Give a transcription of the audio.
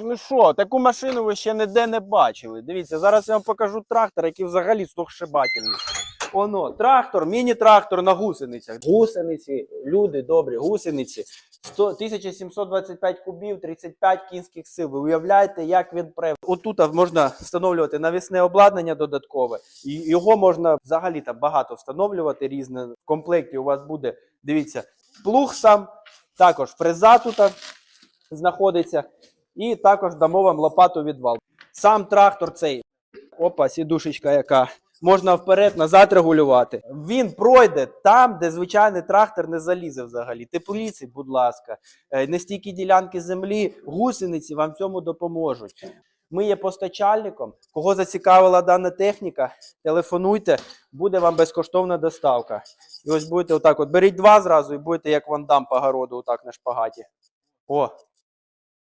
Ну що, таку машину ви ще ніде не бачили. Дивіться, зараз я вам покажу трактор, який взагалі стохшибательний. Оно, трактор, міні-трактор на гусеницях. Гусениці, люди добрі, гусениці. 100, 1725 кубів, 35 кінських сил. Ви уявляєте, як він пре. Отут можна встановлювати навісне обладнання додаткове. І його можна взагалі там багато встановлювати різне. В комплекті у вас буде, дивіться, плуг сам, також фреза тут знаходиться. І також дамо вам лопату відвал. Сам трактор цей. Опа, сідушечка яка. Можна вперед, назад регулювати. Він пройде там, де звичайний трактор не залізе взагалі. Теплиці, будь ласка, Е, нестійкі ділянки землі, гусениці вам цьому допоможуть. Ми є постачальником. Кого зацікавила дана техніка, телефонуйте, буде вам безкоштовна доставка. І ось будете отак: от беріть два зразу і будете як вандам по городу, отак на шпагаті. О,